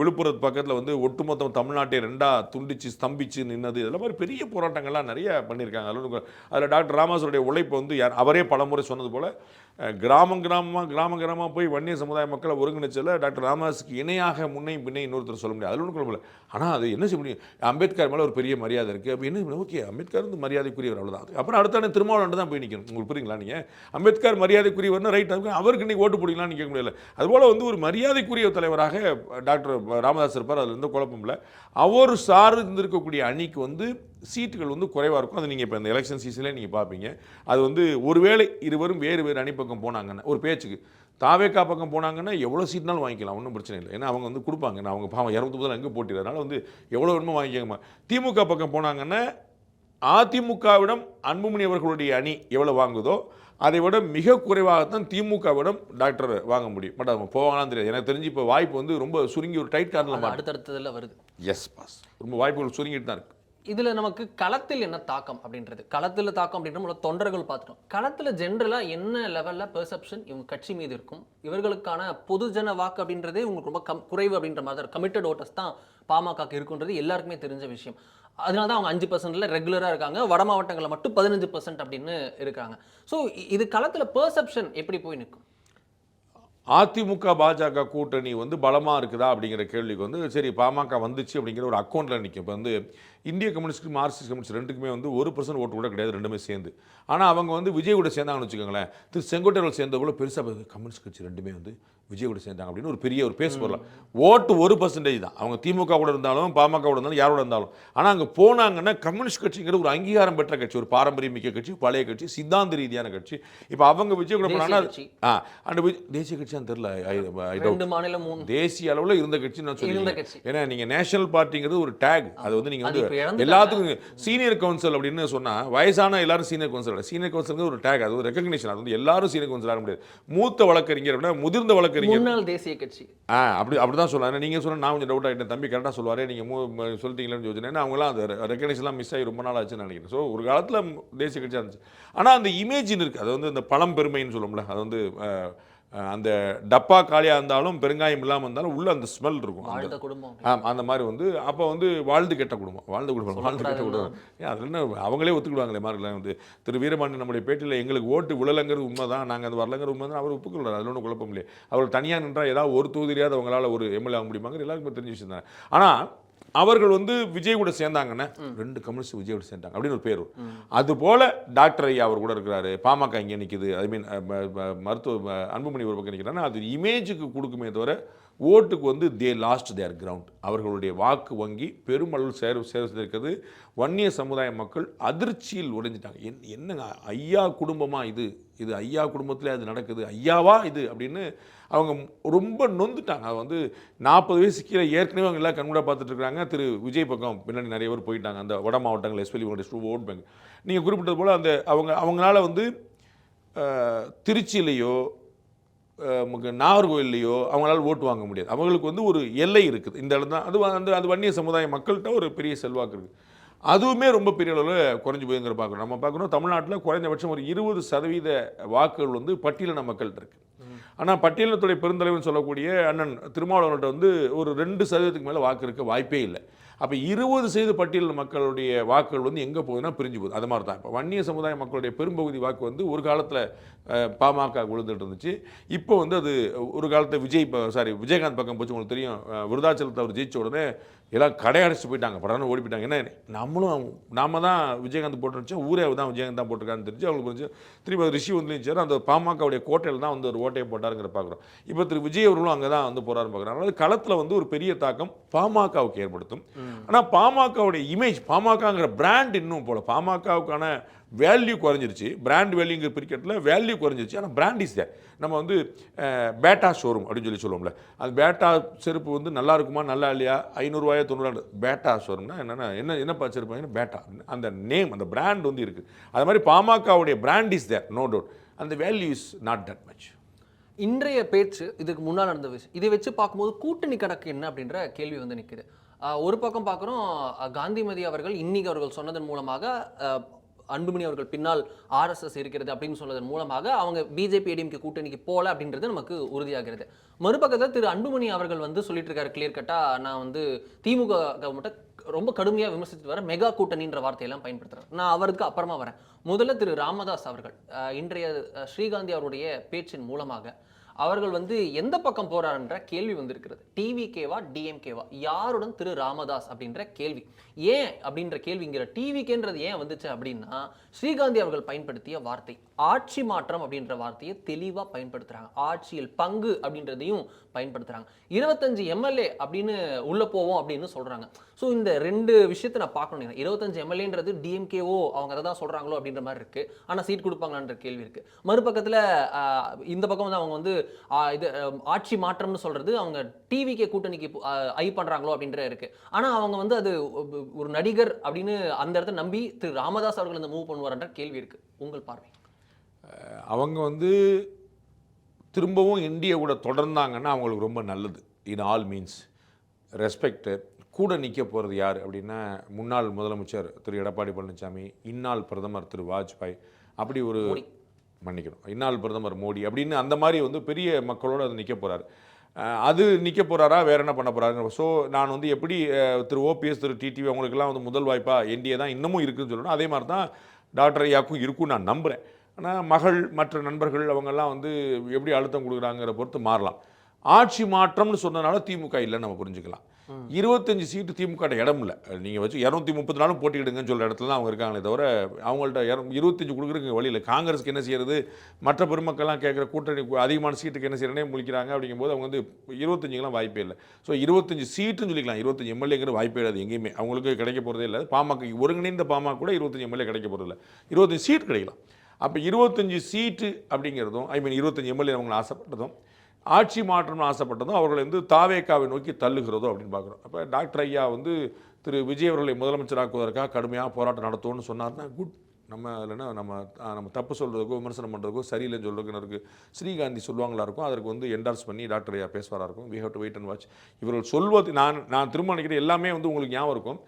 விழுப்புரத்து பக்கத்தில் வந்து ஒட்டுமொத்தம் தமிழ்நாட்டை ரெண்டாக துண்டிச்சு ஸ்தம்பிச்சு நின்னது. இதெல்லாம் மாதிரி பெரிய போராட்டங்கள்லாம் நிறைய பண்ணியிருக்காங்க. அதில் அதில் டாக்டர் ராமாசருடைய உழைப்பு வந்து யார் அவரே பலமுறை சொன்னது போல் கிராமம் கிராமமாக கிராம கிராமமாக போய் வன்னிய சமுதாய மக்களை ஒருங்கிணைச்சல டாக்டர் ராமதாஸுக்கு இணையாக முன்னே பின்னே இன்னொருத்தர் சொல்ல முடியாது. அதில் ஒன்றும் குழப்பம் ஆனால் அது என்ன செய்ய முடியும்? அம்பேத்கர் மேலே ஒரு பெரிய மரியாதை இருக்குது அப்போ என்ன ஓகே அம்பேத்கர் வந்து மரியாதைக்குரியவர் அவ்வளோதான் அப்புறம் அடுத்த திருமாவளவன் தான் போய் நிற்கணும் உங்களுக்கு புரியுங்களா நீங்கள் அம்பேத்கர் மரியாதைக்குரியவர்னு ரைட் அவருக்கு இன்னைக்கு ஓட்டு போடுங்களான்னு கேட்க முடியல. அதுபோல் வந்து ஒரு மரியாதைக்குரிய தலைவராக டாக்டர் ராமதாஸ் இருப்பார். அதில் எந்த குழப்பம் இல்லை. அவர் சார்ந்து இருக்கக்கூடிய அணிக்கு வந்து சீட்டுகள் வந்து குறைவாக இருக்கும். அது நீங்கள் இப்போ இந்த எலெக்ஷன் சீசன்லேயே நீங்கள் பார்ப்பீங்க அது வந்து ஒருவேளை இருவரும் வேறு வேறு அணிப்பக்கம் போனாங்கன்னா ஒரு பேச்சுக்கு தாவேக்கா பக்கம் போனாங்கன்னா எவ்வளோ சீட்னாலும் வாங்கிக்கலாம் ஒன்றும் பிரச்சனை இல்லை. ஏன்னா அவங்க வந்து கொடுப்பாங்க. நான் அவங்க பாவம் இரநூத்தி முதல்ல எங்கே போட்டிடுறதுனால வந்து எவ்வளோ வேணுமோ வாங்கிக்கோங்க. திமுக பக்கம் போனாங்கன்னா அதிமுகவிடம் அன்புமணி அவர்களுடைய அணி எவ்வளோ வாங்குதோ அதை விட மிக குறைவாகத்தான் திமுகவிடம் டாக்டர் வாங்க முடியும். பட் அவங்க போவாங்களான்னு தெரியாது. எனக்கு தெரிஞ்சு இப்போ வாய்ப்பு வந்து ரொம்ப சுருங்கி ஒரு டைட் கார்டில் அடுத்தடுத்ததுல வருது. எஸ் பாஸ் ரொம்ப வாய்ப்புகள் சுருங்கிட்டு தான் இருக்கு. இதில் நமக்கு களத்தில் என்ன தாக்கம் அப்படின்றது? களத்தில் தாக்கம் அப்படின்ற முதல்ல தொண்டர்கள் பார்த்துட்டோம். களத்தில் ஜென்ரலாக என்ன லெவலில் பெர்செப்ஷன் இவங்க கட்சி மீது இருக்கும்? இவர்களுக்கான பொதுஜன வாக்கு அப்படின்றதே இவங்களுக்கு ரொம்ப கம் குறைவு அப்படின்ற மாதிரி கமிட்டட் ஓட்டர்ஸ் தான் பாமகக்கு இருக்குன்றது எல்லாருக்குமே தெரிஞ்ச விஷயம். அதனால தான் அவங்க அஞ்சு பர்சன்டில் ரெகுலராக இருக்காங்க. வட மாவட்டங்களில் மட்டும் பதினஞ்சு பர்சன்ட் அப்படின்னு இருக்காங்க. ஸோ இது களத்தில் பெர்செப்ஷன் எப்படி போய் நிற்கும்? அதிமுக பாஜக கூட்டணி வந்து பலமாக இருக்குதா அப்படிங்கிற கேள்விக்கு வந்து சரி பாமக வந்துச்சு அப்படிங்கிற ஒரு அக்கௌண்ட்டில் நிற்கும் இப்போ வந்து இந்திய கம்யூனிஸ்ட் மார்க்சிஸ்ட் கம்யூனிஸ்ட் ரெண்டுக்குமே வந்து ஒரு பர்சன்ட் ஓட்டு கூட கிடையாது ரெண்டுமே சேர்ந்து. ஆனால் அவங்க வந்து விஜய் கூட சேர்ந்தாங்கன்னு வச்சுக்கோங்களேன். திரு செங்கோட்டையர்கள் சேர்ந்த கூட பெருசாக கம்யூனிஸ்ட் கட்சி ரெண்டுமே வந்து விஜய் கூட சேர்ந்தாங்க அப்படின்னு ஒரு பெரிய ஒரு பேஸ் வரலாம் ஓட்டு ஒரு பர்சன்டேஜ் தான். அவங்க திமுக கூட இருந்தாலும் பாமக கூட இருந்தாலும் யாரோட இருந்தாலும். ஆனால் அங்கே போனாங்கன்னா கம்யூனிஸ்ட் கட்சிங்கிற ஒரு அங்கீகாரம் பெற்ற கட்சி ஒரு பாரம்பரியம் மிக்க கட்சி பழைய கட்சி சித்தாந்த ரீதியான கட்சி. இப்போ அவங்க விஜய் கூட போனாங்கன்னா. ஆ அந்த தேசிய கட்சியான்னு மூணு. தேசிய அளவில் இருந்த கட்சி நான் சொல்லுவேன். ஏன்னா நீங்க நேஷனல் பார்ட்டிங்கிறது ஒரு டேக். அது வந்து நீங்க அது வந்து. எல்லாத்துக்கும் சீனியர் கவுன்சில் அப்படின்னு சொன்னா வயசான எல்லாரும் சீனியர் கவுன்சில் சீனியர் கவுன்சில் ஒரு டேக். அது ஒரு ரெகக்னிஷன் அது வந்து எல்லாரும் சீனியர் கவுன்சில் ஆக முடியாது. மூத்த வழக்கறிஞர் அப்படின்னா முதிர்ந்த வழக்கறிஞர் முன்னாள் தேசிய கட்சி. ஆ அப்படி அப்படி தான் சொல்லுவாங்க நீங்க சொன்ன நான் கொஞ்சம் டவுட் ஆகிட்டேன் தம்பி கரெக்டாக சொல்லுவாரு. நீங்க மூ சொல்லிட்டீங்களேன்னு யோசனை ஏன்னா அவங்களாம் அந்த ரெகக்னிஷன்லாம் மிஸ் ஆகி ரொம்ப நாள் ஆச்சுன்னு நினைக்கிறேன். ஸோ ஒரு காலத்துல தேசிய கட்சியாக இருந்துச்சு. ஆனா அந்த இமேஜின் இருக்கு. அது வந்து இந்த பழம் பெருமைன்னு சொல்லுவோம்ல. அது வந்து அந்த டப்பா காலியாக இருந்தாலும் பெருங்காயம் இல்லாமல் இருந்தாலும் உள்ள அந்த ஸ்மெல் இருக்கும். அந்த குடும்பம் ஆம் அந்த மாதிரி வந்து அப்போ வந்து வாழ்ந்து கெட்ட குடும்பம். வாழ்ந்து குடும்பம் வாழ்ந்து கெட்ட குடும்பம். ஏன் அதில் என்ன அவங்களே ஒத்துக்கிடுவாங்களே மார்க்கெலாம் வந்து திரு வீரபாண்டி நம்முடைய பேட்டியில் எங்களுக்கு ஓட்டு விழலைங்கிறது உண்மை தான் நாங்கள் அது வரலங்கிற உண்மை தான் அவர் ஒப்புக்கொள்ளார் அதில் ஒன்றும் குழப்பம் இல்லையே. அவர் தனியாக நின்றால் ஏதாவது ஒரு தொகுதியாவது அவங்களால ஒரு எம்எல்ஏ ஆக முடியுமாங்கிற எல்லாருக்குமே தெரிஞ்ச தான். ஆனால் அவர்கள் வந்து விஜய் கூட சேர்ந்தாங்கன்னா ரெண்டு கம்யூனிஸ்ட் விஜய் கூட சேர்ந்தாங்க. அப்படின்னு ஒரு பேர். அது போல டாக்டர் ஐயா அவர் கூட இருக்கிறாரு. பாமக இங்கே நிற்கிது ஐ மீன் மருத்துவ அன்புமணி ஒரு பக்கம் நிற்கிறாங்கன்னா அது இமேஜுக்கு கொடுக்குமே தவிர ஓட்டுக்கு வந்து தே லாஸ்ட் தேர் கிரவுண்ட் அவர்களுடைய வாக்கு வங்கி பெருமளவில் சேர் சேர்ந்திருக்கிறது. வன்னிய சமுதாய மக்கள் அதிர்ச்சியில் உடைஞ்சிட்டாங்க என் என்னங்க ஐயா குடும்பமாக இது? இது ஐயா குடும்பத்தில் அது நடக்குது ஐயாவா இது அப்படின்னு அவங்க ரொம்ப நொந்துட்டாங்க. அது வந்து நாற்பது வயசு கீழே ஏற்கனவே அவங்க எல்லாம் கண்கூட பார்த்துட்டு திரு விஜய் பக்கம் பின்னாடி நிறைய பேர் போயிட்டாங்க. அந்த வட மாவட்டங்கள் எஸ்பெஷலி உங்களுடைய ஓட் பேங்க் நீங்கள் குறிப்பிட்டது போல் அந்த அவங்க அவங்களால வந்து திருச்சியிலையோ நமக்கு நாகர்கோவில்லையோ அவங்களால ஓட்டு வாங்க முடியாது. அவங்களுக்கு வந்து ஒரு எல்லை இருக்குது. இந்த இடத்துல தான் அது வந்து அது வன்னிய சமுதாய மக்கள்கிட்ட ஒரு பெரிய செல்வாக்கு இருக்குது அதுவுமே ரொம்ப பெரிய அளவில் குறைஞ்சி போயுங்கிற பார்க்குறோம் நம்ம பார்க்குறோம் தமிழ்நாட்டில் குறைந்தபட்சம் ஒரு இருபது சதவீத வாக்குகள் வந்து பட்டியலின மக்கள்கிட்ட இருக்கு. ஆனால் பட்டியலினத்துடைய பெருந்தலைவன் சொல்லக்கூடிய அண்ணன் திருமாவளவன்கிட்ட வந்து ஒரு ரெண்டு சதவீதத்துக்கு மேலே வாக்கு இருக்க வாய்ப்பே இல்லை. அப்போ இருபது சதவீத பட்டியலின மக்களுடைய வாக்குகள் வந்து எங்கே போகுதுன்னா பிரிஞ்சு போகுது. அது மாதிரி தான் இப்போ வன்னிய சமுதாய மக்களுடைய பெரும்பகுதி வாக்கு வந்து ஒரு காலத்தில் பாமக விழுந்துட்டு இருந்துச்சு. இப்போ வந்து அது ஒரு காலத்தில் விஜய் சாரி விஜயகாந்த் பக்கம் போச்சு உங்களுக்கு தெரியும். விருதாச்சலத்தை அவர் ஜெயிச்ச உடனே எல்லாம் கடையடைச்சு போயிட்டாங்க. படம் ஓடி போயிட்டாங்க. ஏன்னா நம்மளும் நாம தான் விஜயகாந்த் போட்டுருச்சோம் ஊரே தான் விஜயகாந்த் தான் போட்டிருக்கான்னு தெரிஞ்சு அவங்களுக்கு புரிஞ்சு திருப்பி ரிஷி வந்து நினைச்சாரு அந்த பாமகவுடைய கோட்டையில் தான் வந்து ஒரு ஓட்டையை போட்டாருங்கிற பார்க்குறோம் இப்போ திரு விஜய் அவர்களும் அங்கே தான் வந்து போறாருன்னு பார்க்குறோம் அதனால களத்தில் வந்து ஒரு பெரிய தாக்கம் பாமகவுக்கு ஏற்படுத்தும். ஆனால் பாமகவுடைய இமேஜ் பாமகங்கிற பிராண்ட் இன்னும் போல. பாமகவுக்கான வேல்யூ குறைஞ்சிருச்சு. பிராண்ட் வேல்யூங்கிற பிரிக்கெட்டில் வேல்யூ குறைஞ்சிருச்சு. ஆனால் பிராண்ட் இஸ் தேர் நம்ம வந்து பேட்டா ஷோரூம் அப்படின்னு சொல்லி சொல்லுவோம்ல. அது பேட்டா செருப்பு வந்து நல்லா இருக்குமா நல்லா இல்லையா? ஐநூறுரூவாயோ தொண்ணூறுவா பேட்டா ஷோரூம்னா என்னென்னா என்ன என்னப்பா செருப்பு பேட்டா அந்த நேம் அந்த பிராண்ட் வந்து இருக்குது அது மாதிரி பாமகவுடைய brand is there no doubt அந்த value is not that much இன்றைய பேச்சு இதுக்கு முன்னால் நடந்த விஷயம். இதை வச்சு பார்க்கும்போது கூட்டணி கணக்கு என்ன அப்படின்ற கேள்வி வந்து நிற்குது ஒரு பக்கம் பார்க்குறோம் காந்திமதி அவர்கள் இன்னைக்கு அவர்கள் சொன்னதன் மூலமாக அன்புமணி அவர்கள் பின்னால் ஆர்எஸ்எஸ் இருக்கிறது அப்படின்னு சொன்னதன் மூலமாக அவங்க பிஜேபி ஏடிஎம்கே கூட்டணிக்கு போகல அப்படின்றது நமக்கு உறுதியாகிறது. மறுபக்கத்தில் திரு அன்புமணி அவர்கள் வந்து சொல்லிட்டு இருக்காரு கிளியர் கட்டாக நான் வந்து திமுக கவர்மெண்ட்டை ரொம்ப கடுமையாக விமர்சித்து வர மெகா கூட்டணின்ற வார்த்தையெல்லாம் பயன்படுத்துகிறார் நான் அவருக்கு அப்புறமா வரேன். முதல்ல திரு ராமதாஸ் அவர்கள் இன்றைய ஸ்ரீகாந்தி அவருடைய பேச்சின் மூலமாக அவர்கள் வந்து எந்த பக்கம் போறாருன்ற கேள்வி வந்திருக்கிறது. டிவிகேவா டிஎம்கேவா யாருடன் திரு ராமதாஸ் அப்படின்ற கேள்வி. ஏன் அப்படின்ற கேள்விங்கிற டிவிகேன்றது ஏன் வந்துச்சு அப்படின்னா ஸ்ரீகாந்தி அவர்கள் பயன்படுத்திய வார்த்தை. ஆட்சி மாற்றம் அப்படின்ற வார்த்தையை தெளிவாக பயன்படுத்துகிறாங்க ஆட்சியில் பங்கு அப்படின்றதையும் பயன்படுத்துகிறாங்க இருபத்தஞ்சு எம்எல்ஏ அப்படின்னு உள்ளே போவோம் அப்படின்னு சொல்கிறாங்க ஸோ இந்த ரெண்டு விஷயத்தை நான் பார்க்கணும் இருபத்தஞ்சு எம்எல்ஏன்றது டிஎம்கேஓ அவங்க அதை தான் சொல்கிறாங்களோ அப்படின்ற மாதிரி இருக்குது ஆனால் சீட் கொடுப்பாங்களான்ற கேள்வி இருக்குது மறுபக்கத்தில் இந்த பக்கம் வந்து அவங்க வந்து இது ஆட்சி மாற்றம்னு சொல்கிறது அவங்க டிவிக்கே கூட்டணிக்கு ஐ பண்ணுறாங்களோ அப்படின்ற இருக்குது ஆனால் அவங்க வந்து அது ஒரு நடிகர் அப்படின்னு அந்த இடத்த நம்பி திரு ராமதாஸ் அவர்கள் இந்த மூவ் பண்ணுவார்ன்ற கேள்வி இருக்குது உங்கள் பார்வை? அவங்க வந்து திரும்பவும் இந்தியா கூட தொடர்ந்தாங்கன்னா அவங்களுக்கு ரொம்ப நல்லது. இன் ஆல் மீன்ஸ் ரெஸ்பெக்ட் கூட நிற்க போகிறது யார் அப்படின்னா முன்னாள் முதலமைச்சர் திரு. எடப்பாடி பழனிசாமி இந்நாள் பிரதமர் திரு. வாஜ்பாய். அப்படி ஒரு மன்னிக்கணும். இந்நாள் பிரதமர் மோடி அப்படின்னு அந்த மாதிரி வந்து பெரிய மக்களோடு அது நிற்க போகிறாரு அது நிற்க போகிறாரா வேற என்ன பண்ண போகிறாரு ஸோ நான் வந்து எப்படி திரு. ஓபிஎஸ் திரு. டிடிவி அவங்களுக்கெல்லாம் வந்து முதல் வாய்ப்பாக என்டிஏ தான் இன்னமும் இருக்குன்னு சொல்லணும். அதே மாதிரி தான் டாக்டர் ஐயாக்கும் இருக்கும் நான் நம்புகிறேன் ஆனால் மகள் மற்ற நண்பர்கள் அவங்கெல்லாம் வந்து எப்படி அழுத்தம் கொடுக்குறாங்கிற பொறுத்து மாறலாம். ஆட்சி மாற்றம்னு சொன்னதுனால திமுக இல்லைன்னு நம்ம புரிஞ்சுக்கலாம். இருபத்தஞ்சு சீட்டு திமுக இடம் இல்லை. நீங்கள் வச்சு இரநூத்தி முப்பத்தி நாலும் போட்டிக்கிடுங்கன்னு சொல்கிற இடத்துல அவங்க இருக்காங்களே தவிர அவங்கள்ட்ட இர- இருபத்தஞ்சு கொடுக்குறதுக்கு வழியில் காங்கிரஸ்க்கு என்ன செய்யறது? மற்ற பெருமக்கள்லாம் கேட்குற கூட்டணி அதிகமான சீட்டுக்கு என்ன செய்யறனே முழிக்கிறாங்க அப்படிங்கும்போது அவங்க வந்து இருபத்தஞ்சுக்கெல்லாம் வாய்ப்பே இல்லை. ஸோ இருபத்தஞ்சு சீட்டுன்னு சொல்லிக்கலாம். இருபத்தஞ்சு எம்எல்ஏங்கிற வாய்ப்பே இல்லை எங்கேயுமே. அவங்களுக்கு கிடைக்க போகிறதே இல்லை. பாமக ஒருங்கிணைந்த பாமக கூட இருபத்தஞ்சு எம்எல்ஏ கிடைக்க போகிறது இல்லை. இருபத்தஞ்சு சீட் கிடைக்கலாம். அப்போ இருபத்தஞ்சு சீட்டு அப்படிங்கிறதும் ஐ மீன் இருபத்தஞ்சு எம்எல்ஏ அவங்களை ஆசைப்பட்டதும் ஆட்சி மாற்றம்னு ஆசைப்பட்டதும் அவர்களை வந்து தாவேக்காவை நோக்கி தள்ளுகிறதோ அப்படின்னு பார்க்குறோம். அப்போ டாக்டர் ஐயா வந்து திரு விஜய் அவர்களை முதலமைச்சராக்குவதற்காக கடுமையாக போராட்டம் நடத்துவோம்னு சொன்னார்னா குட். நம்ம இல்லைன்னா நம்ம நம்ம தப்பு சொல்கிறதுக்கோ விமர்சனம் பண்ணுறதுக்கோ சரியில்லைன்னு சொல்கிறதுக்கு இருக்குது ஸ்ரீகாந்தி சொல்லுவாங்களா இருக்கும். அதற்கு வந்து என்டார்ஸ் பண்ணி டாக்டர் ஐயா பேசுவாரா இருக்கும். We have to wait and watch இவர்கள் சொல்வது நான் நான் திரும்ப நினைக்கிறேன் எல்லாமே வந்து உங்களுக்கு ஞாபகம் இருக்கும்.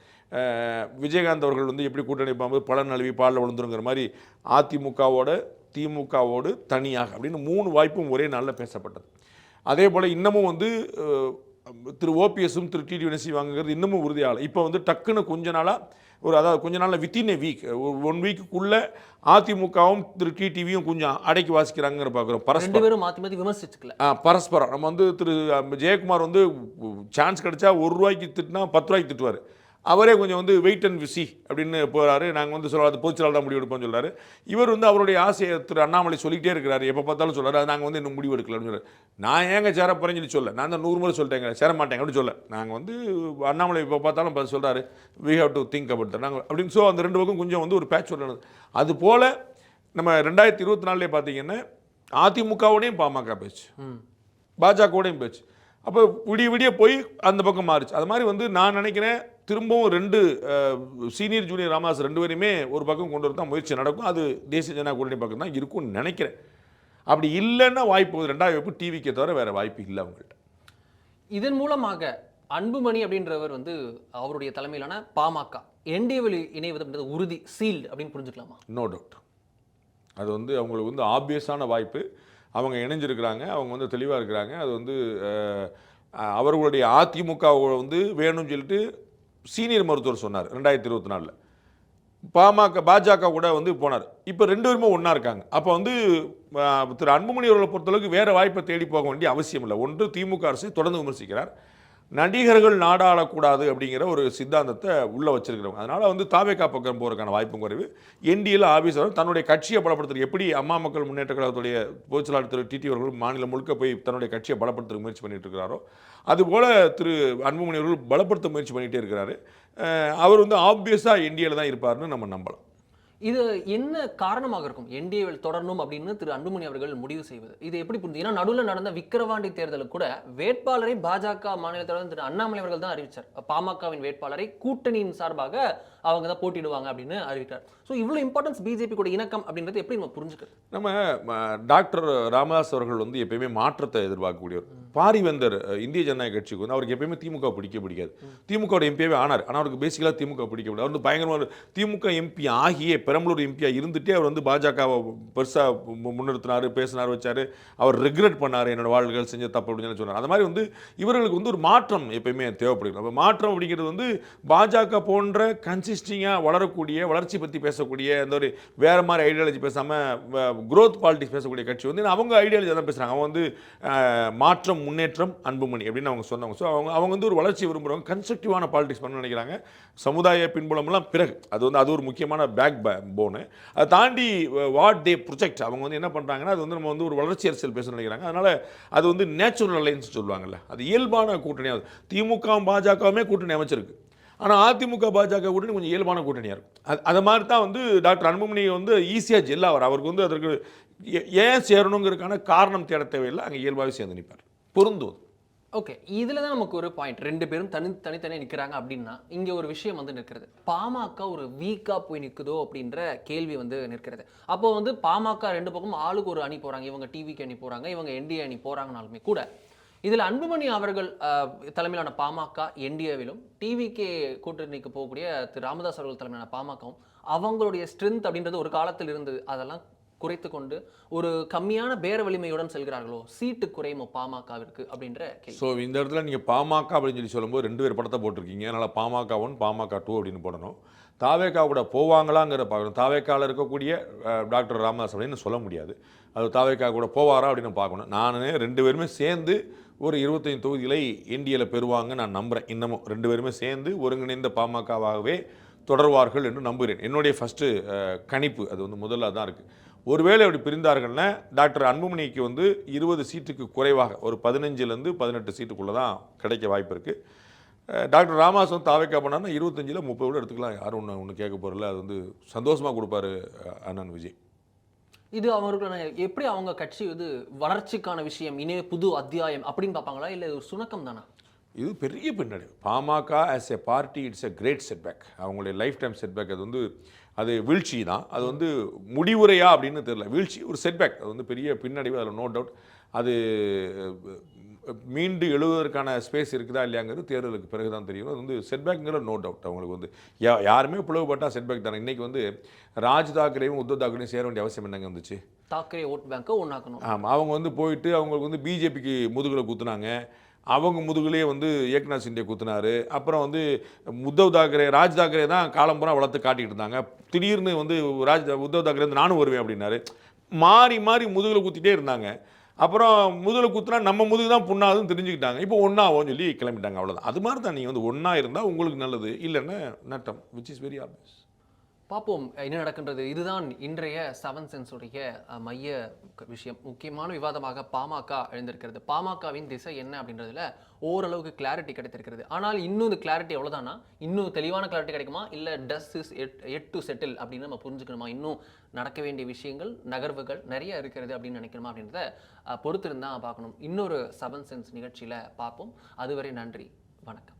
விஜயகாந்த் அவர்கள் வந்து எப்படி கூட்டணி போகும்போது பலன் நழுவி பாலில் விழுந்துருங்கிற மாதிரி அதிமுகவோட திமுகவோடு தனியாக அப்படின்னு மூணு வாய்ப்பும் ஒரே நாளில் பேசப்பட்டது. அதே போல் இன்னமும் வந்து திரு ஓபிஎஸும் திரு டிடி என்ன செய்வாங்கிறது இன்னமும் உறுதியாகலை. இப்போ வந்து டக்குன்னு கொஞ்ச நாளாக ஒரு அதாவது கொஞ்ச நாளில் வித்தின் ஏ வீக் ஒன் வீக்குக்குள்ளே அதிமுகவும் திரு டிடிவியும் கொஞ்சம் அடக்கி வாசிக்கிறாங்கிற பார்க்குறோம் பரஸ்பரம். பேரும் மாத்தி மாத்தி விமர்சிச்சுக்கல. ஆ, பரஸ்பரம். நம்ம வந்து திரு ஜெயக்குமார் வந்து சான்ஸ் கிடைச்சா ஒரு ரூபாய்க்கு திட்டினா பத்து ரூபாய்க்கு திட்டுவார். அவரே கொஞ்சம் வந்து வெயிட் அண்ட் விசி அப்படின்னு போகிறாரு நாங்கள் வந்து சொல்லாது பொதுச்செயலாளர் தான் முடிவு எடுப்போம்னு சொல்றாரு. இவர் வந்து அவருடைய ஆசையை திரு அண்ணாமலை சொல்லிக்கிட்டே இருக்கிறாரு. எப்போ பார்த்தாலும் சொல்றாரு அது நாங்கள் வந்து இன்னும் முடிவு எடுக்கலன்னு சொல்றாரு. நான் ஏங்க சேர போகிறேன்னு சொல்லி சொல்ல நான் தான் நூறு முறை சொல்லிட்டேங்க சேர மாட்டேங்க அப்படின்னு சொல்ல நாங்கள் வந்து அண்ணாமலை இப்போ பார்த்தாலும் இப்போ சொல்கிறாரு we have to think about நாங்கள் அப்படின்னு ஸோ அந்த ரெண்டு பக்கம் கொஞ்சம் வந்து ஒரு பேட்ச் நடந்தது. அது போல் நம்ம ரெண்டாயிரத்தி இருபத்தி நாலுலேயே பார்த்தீங்கன்னா அதிமுகவோடையும் பாமக பேச்சு. பாஜகவோடையும் பேச்சு. அப்போ விடிய விடிய போய் அந்த பக்கம் மாறுச்சு. அது மாதிரி வந்து நான் நினைக்கிறேன் திரும்பவும் ரெண்டு சீனியர் ஜூனியர் ராமாஸ் ரெண்டு பேரையுமே ஒரு பக்கம் கொண்டு வரதான் முயற்சி நடக்கும். அது தேசிய ஜனதா கூட்டணி பக்கம் தான் இருக்கும்னு நினைக்கிறேன். அப்படி இல்லைன்னா வாய்ப்பு ரெண்டாவது வாய்ப்பு டிவிக்கே தவிர வேறு வாய்ப்பு இல்லை அவங்கள்ட்ட. இதன் மூலமாக அன்புமணி அப்படின்றவர் வந்து அவருடைய தலைமையிலான பாமக என்டிஏவில் இணைவது அப்படின்றது உறுதி சீல்டு அப்படின்னு புரிஞ்சுக்கலாமா? நோ டவுட் அது வந்து அவங்களுக்கு வந்து ஆப்வியஸான வாய்ப்பு. அவங்க இணைஞ்சிருக்கிறாங்க அவங்க வந்து தெளிவாக இருக்கிறாங்க. அது வந்து அவர்களுடைய அதிமுக வந்து வேணும்னு சொல்லிட்டு சீனியர் மருத்துவர் சொன்னார் ரெண்டாயிரத்தி இருபத்தி நாலில். பாமக பாஜக கூட வந்து போனார். இப்போ ரெண்டு பேருமே ஒன்றா இருக்காங்க. அப்போ வந்து திரு அன்புமணி அவர்களை பொறுத்தளவுக்கு வேறு வாய்ப்பை தேடி போக வேண்டிய அவசியம் இல்லை. ஒன்று திமுக அரசு தொடர்ந்து விமர்சிக்கிறார். நடிகர்கள் நாடாளக்கூடாது அப்படிங்கிற ஒரு சித்தாந்தத்தை உள்ளே வச்சிருக்கிறவங்க. அதனால் வந்து தாவேக்கா பக்கம் போகிறதுக்கான வாய்ப்பும் குறைவு. என்டியில் ஆஃபீஸர் தன்னுடைய கட்சியை பலப்படுத்துறது. எப்படி அம்மா மக்கள் முன்னேற்ற கழகத்துடைய பொதுச்செயலாளர் திரு டிடி அவர்கள் மாநிலம் முழுக்க போய் தன்னுடைய கட்சியை பலப்படுத்த முயற்சி பண்ணிட்டு இருக்கிறாரோ அதுபோல் திரு அன்புமணி அவர்கள் பலப்படுத்த முயற்சி பண்ணிகிட்டே இருக்கிறாரு. அவர் வந்து ஆப்வியஸாக என்டிஏல தான் இருப்பார்னு நம்ம நம்பலாம். இது என்ன காரணமாக இருக்கும்? என்டிஏவில் தொடரணும் அப்படின்னு திரு அன்புமணி அவர்கள் முடிவு செய்வது. இது எப்படி புரிஞ்சு ஏன்னா நடுவில் நடந்த விக்கிரவாண்டி தேர்தலுக்கு கூட வேட்பாளரை பாஜக மாநில தலைவர் திரு அண்ணாமலை அவர்கள் தான் அறிவித்தார் பாமகவின் வேட்பாளரை கூட்டணியின் சார்பாக அவங்க தான் போட்டியிடுவாங்க அப்படின்னு அறிவித்தார் ஸோ இவ்வளோ இம்பார்ட்டன்ஸ் பிஜேபி கூட இணக்கம் அப்படின்றது எப்படி நம்ம புரிஞ்சுக்கிறது? நம்ம டாக்டர் ராமதாஸ் அவர்கள் வந்து எப்பயுமே மாற்றத்தை எதிர்பார்க்கக்கூடியவர். பாரிவேந்தர் இந்திய ஜனநாயக கட்சிக்கு வந்து அவருக்கு எப்பயுமே திமுக பிடிக்க பிடிக்காது. திமுக எம்பியாவே ஆனார். ஆனால் அவருக்கு பேசிக்கலாக திமுக பிடிக்க முடியாது அவர் வந்து பயங்கரமான திமுக எம்பி ஆகியே பெரம்பலூர் எம்பியா இருந்துட்டே அவர் வந்து பாஜகவை பெருசாக முன்னிறுத்தினார் பேசினார் வச்சார். அவர் ரெக்ரெட் பண்ணார் என்னோட வாழ்கள் செஞ்ச தப்பு அப்படின்னு சொன்னார். அந்த மாதிரி வந்து இவர்களுக்கு வந்து ஒரு மாற்றம் எப்பயுமே தேவைப்படுகிறது. அப்போ மாற்றம் அப்படிங்கிறது வந்து பாஜக போன்ற கன்சிஸ்டிங்காக வளரக்கூடிய வளர்ச்சி பற்றி பேசக்கூடிய இந்த ஒரு வேறு மாதிரி ஐடியாலஜி பேசாமல் க்ரோத் பாலிட்டிக்ஸ் பேசக்கூடிய கட்சி வந்து அவங்க ஐடியாலஜி தான் பேசுகிறாங்க அவங்க வந்து மாற்றம் முன்னேற்றம் அன்புமணி அப்படின்னு அவங்க சொன்னாங்க. ஸோ அவங்க அவங்க வந்து ஒரு வளர்ச்சி விரும்புகிறவங்க கன்ஸ்ட்ரக்டிவான பாலிடிக்ஸ் பண்ண நினைக்கிறாங்க. சமுதாய பின்புலம்லாம் பிறகு அது வந்து அது ஒரு முக்கியமான பேக் போனு அதை தாண்டி வாட் தே ப்ரொஜெக்ட் அவங்க வந்து என்ன பண்ணுறாங்கன்னா அது வந்து நம்ம வந்து ஒரு வளர்ச்சி அரசியல் பேச நினைக்கிறாங்க. அதனால் அது வந்து நேச்சுரல் அலையன்ஸ் சொல்லுவாங்கல்ல. அது இயல்பான கூட்டணி. திமுக பாஜகவுமே கூட்டணி அமைச்சிருக்கு. ஆனால் அதிமுக பாஜக கூட்டணி கொஞ்சம் இயல்பான கூட்டணியாக இருக்கும். அது அது மாதிரி தான் வந்து டாக்டர் அன்புமணி வந்து ஈஸியாக ஜெல் ஆவார். அவருக்கு வந்து அதற்கு ஏ- ஏன் சேரணுங்கிறதுக்கான காரணம் தேட தேவையில்லை. அங்கே இயல்பாகவே சேர்ந்து நிற்பார் பொருந்துவது ஓகே இதில் தான் நமக்கு ஒரு பாயிண்ட் ரெண்டு பேரும் தனி தனித்தனியாக நிற்கிறாங்க அப்படின்னா இங்கே ஒரு விஷயம் வந்து நிற்கிறது. பாமக ஒரு வீக்காக போய் நிற்குதோ அப்படின்ற கேள்வி வந்து நிற்கிறது. அப்போ வந்து பாமக ரெண்டு பக்கம் ஆளுக்கு ஒரு அணி போகிறாங்க இவங்க டிவிக்கு அணி போகிறாங்க இவங்க என்டிஏ அணி போகிறாங்கனாலுமே கூட இதில் அன்புமணி அவர்கள் தலைமையிலான பாமக என்டிஏவிலும் டிவிகே கூட்டணிக்கு போகக்கூடிய திரு ராமதாஸ் அவர்கள் தலைமையிலான பாமகவும் அவங்களுடைய ஸ்ட்ரென்த் அப்படின்றது ஒரு காலத்தில் இருந்தது. அதெல்லாம் குறைத்து கொண்டு ஒரு கம்மியான பேர வலிமையுடன் செல்கிறார்களோ சீட்டு குறையுமோ பாமகவிற்கு அப்படின்ற ஸோ இந்த இடத்துல நீங்கள் பாமக அப்படின்னு சொல்லி சொல்லும்போது ரெண்டு பேர் படத்தை போட்டிருக்கீங்க. அதனால் பாமக ஒன் பாமக டூ அப்படின்னு போடணும். தாவேக்கா கூட போவாங்களாங்கிற பார்க்கணும். தாவேக்காவில் இருக்கக்கூடிய டாக்டர் ராமதாஸ் அப்படின்னு சொல்ல முடியாது. அது தாவேக்கா கூட போவாரா அப்படின்னு பார்க்கணும். நானே ரெண்டு பேருமே சேர்ந்து ஒரு இருபத்தைந்து தொகுதிகளை இந்தியில் பெறுவாங்க நான் நம்புகிறேன் இன்னமும் ரெண்டு பேருமே சேர்ந்து ஒருங்கிணைந்த பாமகவாகவே தொடர்வார்கள் என்று நம்புகிறேன். என்னுடைய ஃபஸ்ட்டு கணிப்பு அது வந்து முதல்ல தான் இருக்குது ஒருவேளை அப்படி பிரிந்தார்கள்னா டாக்டர் அன்புமணிக்கு வந்து இருபது சீட்டுக்கு குறைவாக ஒரு பதினஞ்சுலேருந்து பதினெட்டு சீட்டுக்குள்ளே தான் கிடைக்க வாய்ப்பு இருக்குது டாக்டர் ராமாசம் தாவைக்கா பண்ணார்னா இருபத்தஞ்சில் முப்பது கூட எடுத்துக்கலாம். யாரும் ஒன்று ஒன்று கேட்க போகிறல அது வந்து சந்தோஷமாக கொடுப்பாரு அண்ணன் விஜய். இது அவர்களான எப்படி அவங்க கட்சி இது வளர்ச்சிக்கான விஷயம் இனிய புது அத்தியாயம் அப்படின்னு பார்ப்பாங்களா? இல்லை ஒரு சுணக்கம் தானா? இது பெரிய பின்னடைவு. PMK as a party it's a great setback அவங்களுடைய லைஃப் டைம் செட்பேக் அது வந்து அது வீழ்ச்சி தான். அது வந்து முடிவுரையா அப்படின்னு தெரியல. வீழ்ச்சி ஒரு செட்பேக் அது வந்து பெரிய பின்னடைவு அதில் நோ டவுட் அது மீண்டு எழுவதற்கான ஸ்பேஸ் இருக்குதா இல்லையாங்கிறது தேர்தலுக்கு பிறகு தான் தெரியும். அது வந்து செட்பேக்குங்கிற நோ டவுட் அவங்களுக்கு வந்து யா யாருமே பிளவுபட்டால் செட்பேக் தானே. இன்றைக்கி வந்து ராஜ் தாக்கரேவும் உத்தவ் தாக்கரேயும் சேர வேண்டிய அவசியம் என்னங்க வந்துச்சு? தாக்கரே ஓட் பேங்கை ஒன்றாக்கணும் ஆமாம் அவங்க வந்து போயிட்டு அவங்களுக்கு வந்து பிஜேபிக்கு முதுகில் குத்துனாங்க. அவங்க முதுகுலேயே வந்து ஏக்நாத் சிண்டே குத்துனாரு. அப்புறம் வந்து உத்தவ் தாக்கரே ராஜ் தாக்கரே தான் காலம்புறா வளர்த்து காட்டிட்டு இருந்தாங்க. திடீர்னு வந்து ராஜ் உத்தவ் தாக்கரே வந்து நானும் வருவேன் அப்படின்னாரு. மாறி மாறி முதுகில் குத்திட்டே இருந்தாங்க. அப்புறம் முதுகில் குத்துனா நம்ம முதுகு தான் புண்ணாதுன்னு தெரிஞ்சுக்கிட்டாங்க. இப்போ ஒன்றாவோன்னு சொல்லி கிளம்பிட்டாங்க அவ்வளோதான் அது மாதிரி தான் நீங்கள் வந்து ஒன்றா இருந்தால் உங்களுக்கு நல்லது. இல்லைன்னா நட்டம் விச் இஸ் வெரி ஆப்வியஸ் பார்ப்போம். என்ன நடக்கின்றது? இதுதான் இன்றைய செவன் சென்ஸுடைய மைய விஷயம். முக்கியமான விவாதமாக பாமக எழுந்திருக்கிறது. பாமகவின் திசை என்ன அப்படின்றதுல ஓரளவுக்கு கிளாரிட்டி கிடைத்திருக்கிறது. ஆனால் இன்னும் இந்த கிளாரிட்டி எவ்வளோதானா இன்னும் தெளிவான கிளாரிட்டி கிடைக்குமா? இல்லை dust is yet yet to settle அப்படின்னு நம்ம புரிஞ்சுக்கணுமா? இன்னும் நடக்க வேண்டிய விஷயங்கள் நகர்வுகள் நிறைய இருக்கிறது அப்படின்னு நினைக்கணுமா அப்படின்றத பொறுத்திருந்தான் பார்க்கணும். இன்னொரு செவன் சென்ஸ் நிகழ்ச்சியில் பார்ப்போம். அதுவரை நன்றி. வணக்கம்.